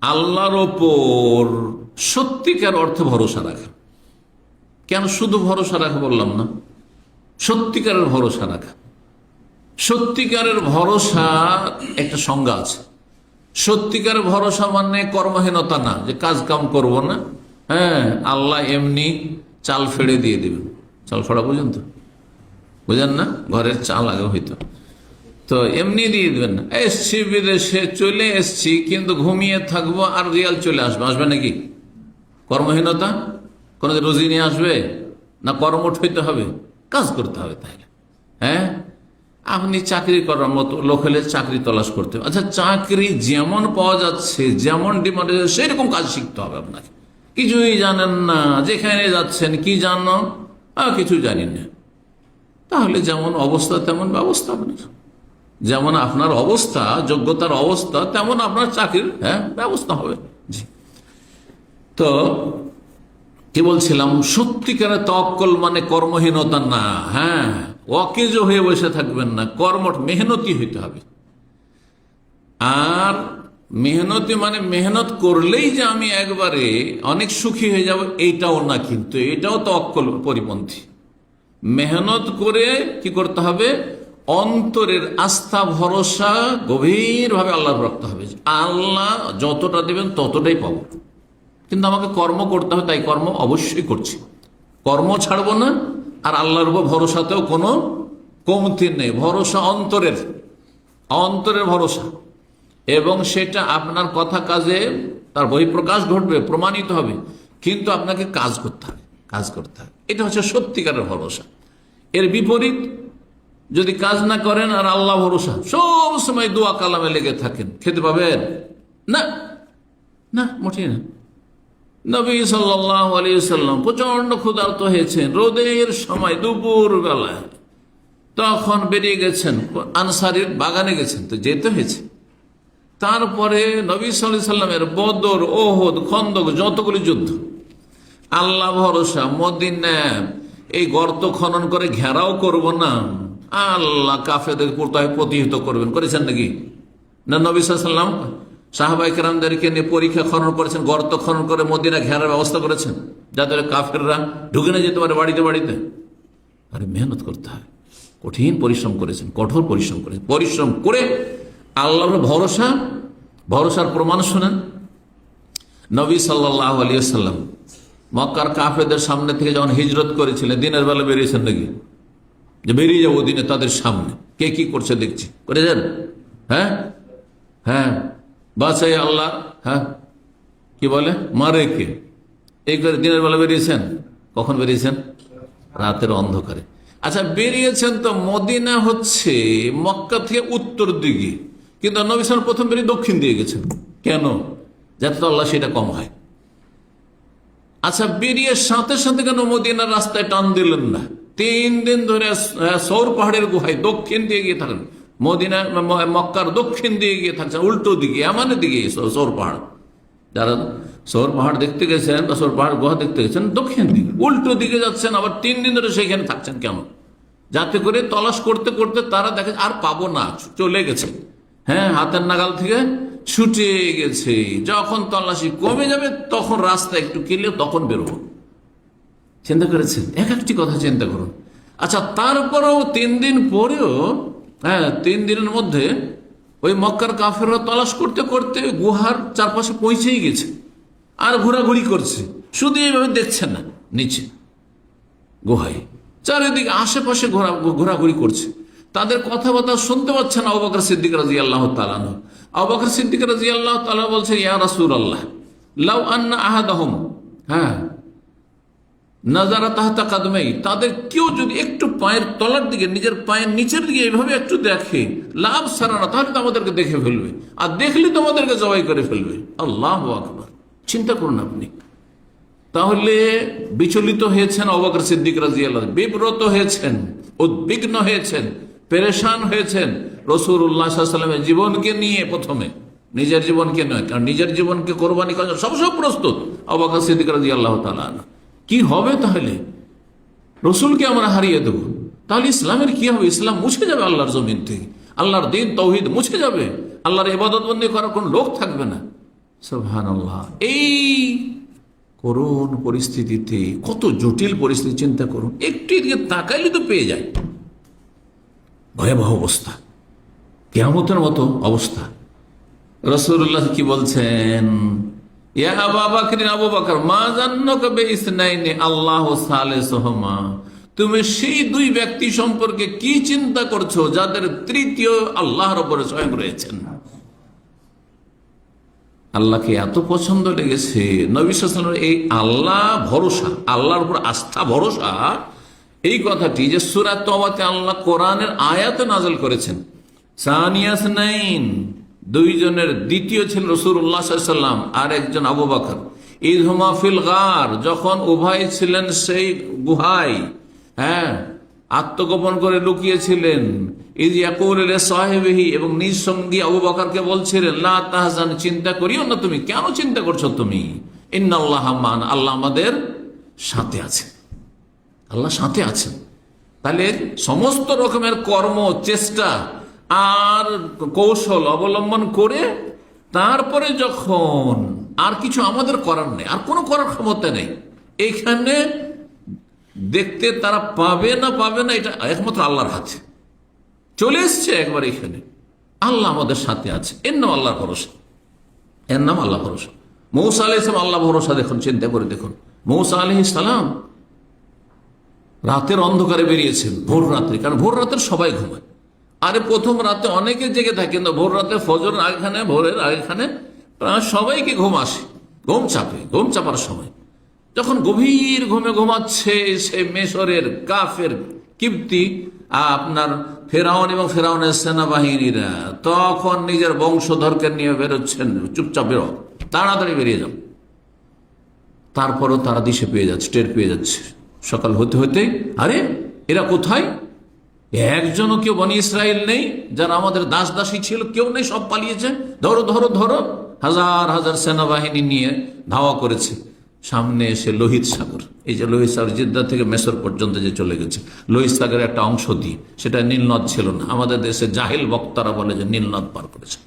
আল্লাহর ওপর সত্যিকার অর্থে ভরসা রাখা। কেন শুধু ভরসা রাখা বললাম না? সত্যিকারের ভরসা রাখা। সত্যিকারের ভরসা একটা সংজ্ঞা আছে। সত্যিকারের ভরসা মানে কর্মহীনতা না, যে কাজ কাম করব না হ্যাঁ আল্লাহ এমনি চাল ফেড়ে দিয়ে দিবেন। চাল ফেড়া বুঝেন তো? বুঝেন না? ঘরের চাল আগে হইতো। তো এমনি দিয়ে দেবেন না। এসছি বিদেশে, চলে এসছি, কিন্তু ঘুমিয়ে থাকব আর রিয়াল চলে আসবে। আসবে নাকি? কর্মহীনতা? কোনো রোজি নিয়ে আসবে? না কর্মঠ হইতে হবে? কাজ করতে হবে তাহলে। হ্যাঁ? আপনি চাকরি করার মতো লোক হলে চাকরি তলাশ করতে হবে। আচ্ছা চাকরি যেমন পাওয়া যাচ্ছে, যেমন ডিমান্ড সেরকম কাজ শিখতে হবে আপনাকে। কিছুই জানেন না, যেখানে যাচ্ছেন, কি জানো? কিছু জানি না। তাহলে যেমন অবস্থা, তেমন ব্যবস্থা আপনার। যেমন আপনার অবস্থা, যোগ্যতার অবস্থা, তেমন আপনার চাকরির হ্যাঁ ব্যবস্থা হবে। তো কি বলছিলাম? সত্যিকারের তক্কল মানে কর্মহীনতা না হ্যাঁ। অকেজ হয়ে বসে থাকবেন না কর্মঠ মেহনতি হইতে হবে। আর মেহনতি মানে মেহনত করলেই যে আমি একবারে অনেক সুখী হয়ে যাব, এইটাও না কিন্তু, এটাও তো অক্কল পরিপন্থী। মেহনত করে কি করতে হবে? অন্তরের আস্থা, ভরসা গভীরভাবে আল্লাহর রাখতে হবে। আল্লাহ যতটা দেবেন ততটাই পাবো। কিন্তু আমাকে কর্ম করতে হবে, তাই কর্ম অবশ্যই করছি। কর্ম ছাড়বো না, আর আল্লাহর উপর ভরসাতেও কোনো কমতি নেই। ভরসা অন্তরের অন্তরের ভরসা। এবং সেটা আপনার কথা কাজে তার বহিঃপ্রকাশ ঘটবে, প্রমাণিত হবে। কিন্তু আপনাকে কাজ করতে হবে, কাজ করতে হবে। এটা হচ্ছে সত্যিকারের ভরসা। এর বিপরীত যদি কাজ না করেন আর আল্লাহ ভরসা, সব সময় দোয়া কালামে লেগে থাকেন, খেতে পাবেন? না। না, মোটেই না। নবী সাল্লাহ আলিয়াল্লাম প্রচণ্ড ক্ষুধার্ত হয়েছেন, রোদের সময় দুপুর বেলায় তখন বেরিয়ে গেছেন, আনসারির বাগানে গেছেন, তো যেতে হয়েছে। তারপরে নবী সাল্লাহ সাল্লামের বদর, ওহদ, খন্দক, যতগুলি যুদ্ধ। আল্লাহ ভরসা মদিনা এই গর্ত খনন করে ঘেরাও করব না। আল্লাহ কাফেদের কোথায় প্রতিহিত করবেন। করেছেন নাকি? না, নবী সাহাবাই কেরামদেরকে নিয়ে পরীক্ষা খনন করেছেন, গর্ত খনন করে মদিনা ঘেরার ব্যবস্থা করেছেন, যাতে কাফেররা ঢুকে না যেতে পারে বাড়িতে বাড়িতে। আরে মেহনত করতে হয়। কঠিন পরিশ্রম করেছেন, কঠোর পরিশ্রম করেছেন। পরিশ্রম করে আল্লাহর ভরসা, ভরসার প্রমাণ শোনেন। নবী সাল্লাহ আলিয়া সাল্লাম মক্কার কাফেদের সামনে থেকে যখন হিজরত করেছিলেন, দিনের বেলা বেরিয়েছেন নাকি? যে বেরিয়ে যাব দিনে তাদের সামনে। কে কি করছে দেখছি। করে যান। হ্যাঁ? হ্যাঁ। বাসাই আল্লাহ। হ্যাঁ? কি বলে? মারে কে? এই করে দিনের বেলা বেরিয়েছেন? কখন বেরিয়েছেন? রাতের অন্ধকারে। আচ্ছা বেরিয়েছেন তো মদিনা হচ্ছে মক্কা থেকে উত্তর দিকে। কিন্তু নবী প্রথম বেরিয়ে দক্ষিণ দিয়ে গেছেন। কেন? যাতে আল্লাহ সেটা কম হয়। আচ্ছা বেরিয়ে সাথে সাথে কেন মদিনার রাস্তায় টান দিলেন না? তিন দিন ধরে সৌর পাহাড়ের গুহায় দক্ষিণ দিয়ে গিয়ে থাকেন। মদিনা মক্কার দক্ষিণ দিয়ে গিয়ে থাকছেন, উল্টো দিকে এমনের দিকে সৌর পাহাড়। যারা সৌর পাহাড় দেখতে গেছেন বা সৌর পাহাড় গুহা দেখতে গেছেন, দক্ষিণ দিকে, উল্টো দিকে যাচ্ছেন, আবার তিন দিন ধরে সেখানে থাকছেন কেন যাতে করে তলাশ করতে করতে তারা দেখে আর পাবো না চলে গেছে। হ্যাঁ হাতের নাগাল থেকে ছুটে গেছে। যখন তল্লাশি কমে যাবে, তখন রাস্তা একটু কিনলে তখন বেরোবো। চিন্তা করেছেন? এক একটি কথা চিন্তা করুন। আচ্ছা তারপরেও তিন দিন পরেও হ্যাঁ তিন দিনের মধ্যে ওই মক্কার কাফেররা তলাশ করতে করতে গুহার চারপাশে পৌঁছেই গেছে। আর ঘোরাঘুরি করছে। শুধু এইভাবে দেখছেন না, নিচে, গুহায়। চারিদিকে আশেপাশে ঘোরা, ঘোরাঘুরি করছে। তাদের কথাবার্তা শুনতে পাচ্ছেন আবাকর সিদ্দিক রাজি আল্লাহ তালানো আবাকর সিদ্দিক রাজি আল্লাহ তালা বলছে ইয়া রাসুল আল্লাহ লাউ আন্না আহাদাহম। হ্যাঁ নাজারা তাহাতা কাদমেই, তাদের কেউ যদি একটু পায়ের তলার দিকে, নিজের পায়ের নিচের দিকে এইভাবে একটু দেখে, লাভ সারানা তাহলে তো আমাদেরকে দেখে ফেলবে। আর দেখলে তো আমাদেরকে জবাই করে ফেলবে। আল্লাহ আকবর। চিন্তা করুন আপনি। তাহলে বিচলিত হয়েছেন অবাকর সিদ্দিক রাজি আল্লাহ বিব্রত হয়েছেন, উদ্বিগ্ন হয়েছেন, পেরেশান হয়েছেন। রসুর উল্লাহ সাল্লামের জীবনকে নিয়ে প্রথমে, নিজের জীবনকে নয়, কারণ নিজের জীবনকে কোরবানি করা সব সব প্রস্তুত অবাকর সিদ্দিক রাজি আল্লাহ তালা কি হবে তাহলে? রসুলকে আমরা হারিয়ে দেব। তাহলে ইসলামের কি হবে? ইসলাম মুছে যাবে আল্লাহর জমিন থেকে। আল্লাহর দিন তৌহিদ মুছে যাবে। আল্লাহর এবাদত বন্দি করার কোন লোক থাকবে না। সুবহানাল্লাহ। এই করুণ পরিস্থিতিতে, কত জটিল পরিস্থিতি, চিন্তা করুন। একটু এদিকে তাকাইলে তো পেয়ে যায়। ভয়াবহ অবস্থা। কেয়ামতের মতো অবস্থা। রসুল্লাহ কি বলছেন? তুমি সেই দুই ব্যক্তি সম্পর্কে কি চিন্তা করছ যাদের তৃতীয় আল্লাহর উপরে স্বয়ং রয়েছেন? আল্লাহকে এত পছন্দ লেগেছে। নবী সাল্লামের এই আল্লাহ ভরসা, আল্লাহর উপর আস্থা ভরসা, এই কথাটি যে সুরাত আল্লাহ কোরআনের আয়াতে নাজল করেছেন। সানিয়াস নাইন দুইজনের দ্বিতীয় ছিল রসুল্লাহ সাল্লাম আর একজন আবু বাকর। ঈদ গার, যখন উভয় ছিলেন সেই গুহায় হ্যাঁ আত্মগোপন করে লুকিয়েছিলেন। ঈদ ইয়াকুল সাহেবহি, এবং নিজ সঙ্গী আবু বাকরকে বলছিলেন, লা তাহজান, চিন্তা করিও না তুমি। কেন চিন্তা করছ তুমি? ইন্নাল্লাহ মান, আল্লাহ আমাদের সাথে আছেন। আল্লাহ সাথে আছেন। তাহলে সমস্ত রকমের কর্ম, চেষ্টা আর কৌশল অবলম্বন করে তারপরে যখন আর কিছু আমাদের করার নেই, আর কোনো করার ক্ষমতা নেই, এখানে দেখতে তারা পাবে না পাবে না, এটা একমাত্র আল্লাহর হাতে। চলে এসছে একবার এখানে। আল্লাহ আমাদের সাথে আছে। এর নাম আল্লাহর ভরসা। এর নাম আল্লাহ ভরসা। মৌসা আলহ ইসলাম আল্লাহ ভরসা দেখুন, চিন্তা করে দেখুন। মৌসা আলহ ইসলাম রাতের অন্ধকারে বেরিয়েছেন, ভোর রাত্রে, কারণ ভোর রাতের সবাই ঘুমায়। আরে প্রথম রাতে অনেকে জেগে থাকে, কিন্তু ভোর রাতে ফজর আগেখানে, ভোরের আগেখানে সবাইকে ঘুম আসে, ঘুম চাপে, ঘুম চাপার সময়। যখন গভীর ঘুমে ঘুমাচ্ছে সে মেশরের কাফের কিপ্তি, আপনার ফেরাউন এবং ফেরাউনের সেনাবাহিনীরা, তখন নিজের বংশধরকে নিয়ে বেরোচ্ছেন, চুপচাপ বেরো, তাড়াতাড়ি বেরিয়ে যাও। তারপরও তারা দিশে পেয়ে যাচ্ছে, টের পেয়ে যাচ্ছে। সকাল হতে হতে আরে, এরা কোথায়? একজনও কেউ বনি ইসরায়েল নেই, যারা আমাদের দাস দাসী ছিল, কেউ নেই, সব পালিয়েছে। ধরো ধরো ধরো, হাজার হাজার সেনাবাহিনী নিয়ে ধাওয়া করেছে। সামনে এসে লোহিত সাগর। এই যে লোহিত সাগর, জিদ্দা থেকে মেসর পর্যন্ত যে চলে গেছে। লোহিত সাগরের একটা অংশ দিয়ে। সেটা নীলনদ ছিল না। আমাদের দেশে জাহিল বক্তারা বলে যে নীলনদ পার করেছে।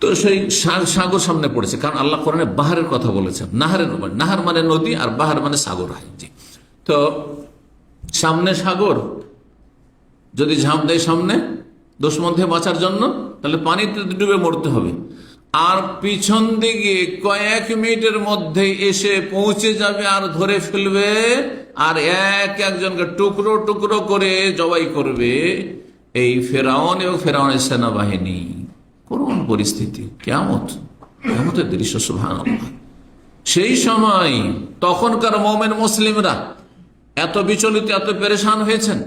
তো সেই সাগর সামনে পড়েছে। কারণ আল্লাহ কোরআনে বাহারের কথা বলেছেন। নাহারের নাহার মানে নদী আর বাহার মানে সাগর হয়। তো সামনে সাগর যদি ঝাঁপ দেয় সামনে দুশ্মন থেকে বাঁচার জন্য, তাহলে পানিতে ডুবে মরতে হবে। আর পিছন দিকে কয়েক মিনিটের মধ্যে এসে পৌঁছে যাবে আর ধরে ফেলবে, আর এক একজনকে টুকরো টুকরো করে জবাই করবে এই ফেরাউন এবং ফেরাউনের সেনাবাহিনী। করুন পরিস্থিতি কেমত কেমতের দৃশ্য সুভান সেই সময় তখনকার মোমেন মুসলিমরা এত বিচলিত, এত পেরেশান হয়েছেন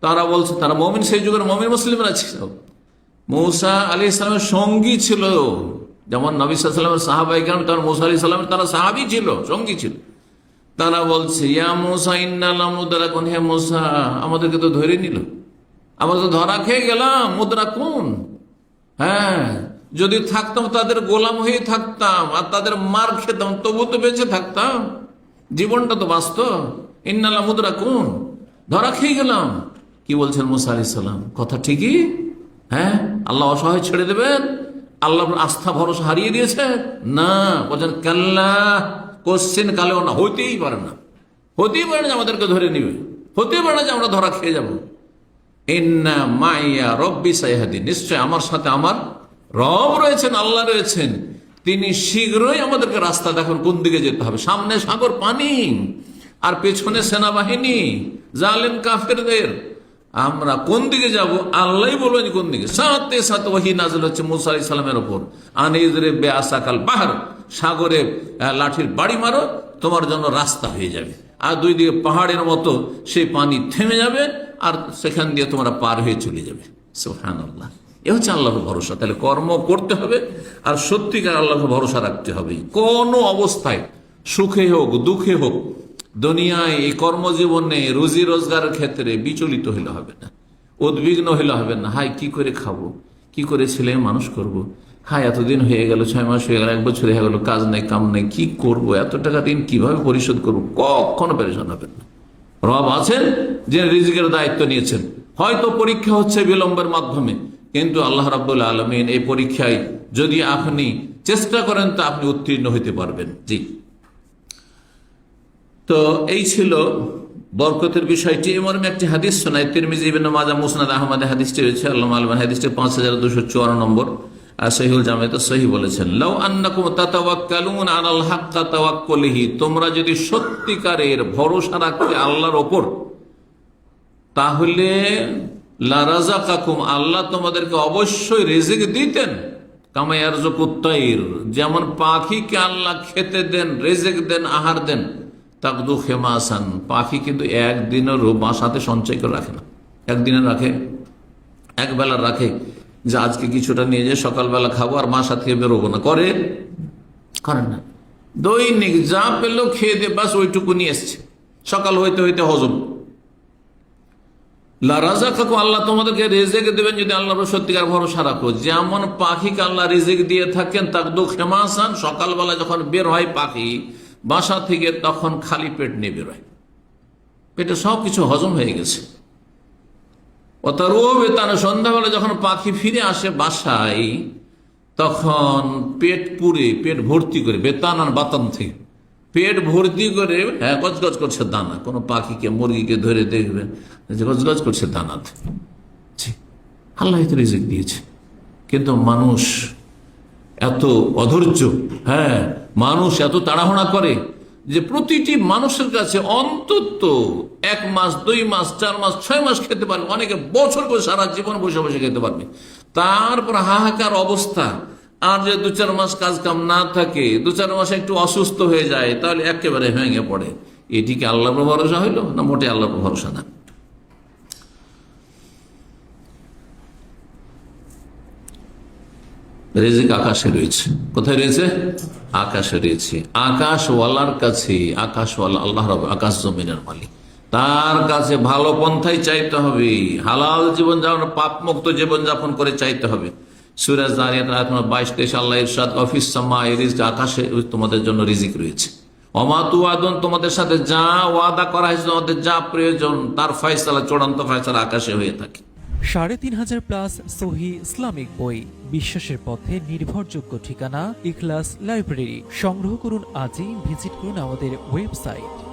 তারা বলছে, তারা মমিন, সেই যুগের মমিন মুসলিমরা ছিল। মৌসা আলী ইসলামের সঙ্গী ছিল। যেমন নবী সাল্লামের সাহাবাই কেন তার মৌসা আলী ইসলামের তারা সাহাবি ছিল, সঙ্গী ছিল। তারা বলছে, ইয়া মৌসা ইন্নাল্লাহ মুদ্রা কোন? হে মৌসা, আমাদেরকে তো ধরে নিল। আমরা তো ধরা খেয়ে গেলাম, মুদ্রা কোন? হ্যাঁ যদি থাকতাম, তাদের গোলাম হয়ে থাকতাম, আর তাদের মার খেতাম, তবু তো বেঁচে থাকতাম। জীবনটা তো বাঁচত। ইন্নাল্লাহ মুদ্রা কোন? ধরা খেয়ে গেলাম। কি বলছেন মুসা আলি সাল্লাম কথা ঠিকই? হ্যাঁ? আল্লাহ অসহায় ছেড়ে দেবেন? আল্লাহ আস্থা, ভরসা হারিয়ে দিয়েছে? না। বলছেন, কাল্লা, কোশ্চেন কালেও না হইতেই পারে না। হতেই পারে না আমাদেরকে ধরে নিবে। হতেই পারে না যে আমরা ধরা খেয়ে যাব। ইন্না মাইয়া রব্বি সাইহাদি নিশ্চয় আমার সাথে আমার রব রয়েছেন, আল্লাহ রয়েছেন। তিনি শীঘ্রই আমাদেরকে রাস্তা দেখান, কোন দিকে যেতে হবে? সামনে সাগর, পানি। আর পেছনে সেনাবাহিনী জালেন কাফেরদের। আমরা কোন দিকে যাব? আল্লাহ বলবেন কোন দিকে? সাথে সাথে ওহি নাজল হচ্ছে মুসা আলাইহিস সালামের ওপর আনিজরে বেআসাকাল বাহার, সাগরে লাঠির বাড়ি মারো, তোমার জন্য রাস্তা হয়ে যাবে। আর দুই দিকে পাহাড়ের মতো সেই পানি থেমে যাবে, আর সেখান দিয়ে তোমরা পার হয়ে চলে যাবে। এ হচ্ছে আল্লাহর ভরসা। তাহলে কর্ম করতে হবে, আর সত্যিকার আল্লাহর ভরসা রাখতে হবে। কোনো অবস্থায় সুখে হোক, দুঃখে হোক দুনিয়ায় এই কর্মজীবনে রুজি রোজগারের ক্ষেত্রে বিচলিত হলে হবে না। উদ্বিগ্ন হলে হবে না। হাই কি করে খাব? কি করে ছেলে মানুষ করব। হাই এতদিন হয়ে গেল, ছয় মাস হয়ে গেল, এক বছর হয়ে গেল, কাজ নেই, কাম নেই, কি করব? এত টাকা ঋণ কীভাবে পরিশোধ করব? কখনো পেরেশান হবেন না। রব আছেন যে রিজিকের দায়িত্ব নিয়েছেন। হয়তো পরীক্ষা হচ্ছে বিলম্বের মাধ্যমে, কিন্তু আল্লাহ রাবুল আলমিন এই পরীক্ষায় যদি আপনি চেষ্টা করেন, তো আপনি উত্তীর্ণ হইতে পারবেন। জি। তো এই ছিল বরকতের বিষয়টি। এমন একটি হাদিস শোনায় তিরমিজি মাজা মুসনাদ আহমদ হাদিসটি রয়েছে আল্লাহ আলমান হাদিসটি পাঁচ হাজার দুশো চুয়ান্ন নম্বর, আর বলেছেন। লাউ তোমরা যদি সত্যিকারের ভরসা আল্লাহর ওপর, তাহলে আল্লাহ তোমাদেরকে অবশ্যই রেজেক দিতেন। কামাইয়ার কুত্তাইর যেমন পাখিকে আল্লাহ খেতে দেন, রেজেক দেন, আহার দেন। তাকদু খেমাসান পাখি কিন্তু একদিনেরও বাসাতে সঞ্চয় করে রাখে না। একদিনে রাখে এক বেলা রাখে যে আজকে কিছুটা নিয়ে যে সকালবেলা খাব আর বাসা থেকে বেরোবো না। করে? করেন না। দৈনিক যা পেল খেয়ে দিয়ে বাস ওইটুকু নিয়ে এসছে। সকাল হইতে হইতে হজম। লারাজা কাকু আল্লাহ তোমাদেরকে রেজেক দেবেন যদি আল্লাহর সত্যিকার ভরসা রাখো। যেমন পাখিকে আল্লাহ রেজেক দিয়ে থাকেন তার দুঃখ হেমাসান সকালবেলা যখন বের হয় পাখি বাসা থেকে তখন খালি পেট নিয়ে বেরোয়। পেটে সব কিছু হজম হয়ে গেছে। ও তার সন্ধ্যাবেলা যখন পাখি ফিরে আসে বাসায়, তখন পেট পুরে পেট ভর্তি করে, বেতান আর বাতান থেকে পেট ভর্তি করে হ্যাঁ গজগজ করছে দানা। কোনো পাখিকে, মুরগিকে ধরে দেখবেন যে গজগজ করছে দানাতে আল্লাহ দিয়েছে। কিন্তু মানুষ এত অধৈর্য হ্যাঁ মানুষ এত তাড়াহুড়া করে যে প্রতিটি মানুষের কাছে অন্তত এক মাস, দুই মাস, চার মাস, ছয় মাস খেতে পারবে। অনেকে বছর করে সারা জীবন বসে বসে খেতে পারবে। তারপর হাহাকার অবস্থা। আর যে দু চার মাস কাজ কাম না থাকে, দু চার মাস একটু অসুস্থ হয়ে যায়, তাহলে একেবারে ভেঙে পড়ে। এটিকে আল্লাহর উপর ভরসা হইল না মোটে আল্লাহর উপর ভরসা না? রেজিক আকাশে রয়েছে। কোথায় রয়েছে? আকাশে রয়েছে। আকাশওয়ালার কাছে, আকাশওয়ালা, আল্লাহ রব, আকাশ জমিনের মালিক। তার কাছে ভালো পন্থাই চাইতে হবে। হালাল জীবন যাপন পাপ মুক্ত জীবন যাপন করে চাইতে হবে। সুরাজ দাঁড়িয়ে বাইশ, তেইশ, আল্লাহ ইরশাদ, অফিস সাম্মা রিজিক আকাশে তোমাদের জন্য রিজিক রয়েছে। অমাতু আদন তোমাদের সাথে যা ওয়াদা করা হয়েছে, তোমাদের যা প্রয়োজন, তার ফয়সালা, চূড়ান্ত ফয়সালা আকাশে হয়ে থাকে। সাড়ে তিন হাজার প্লাস সহি ইসলামিক বই, বিশ্বাসের পথে নির্ভরযোগ্য ঠিকানা, ইখলাস লাইব্রেরি। সংগ্রহ করুন আজই, ভিজিট করুন আমাদের ওয়েবসাইট।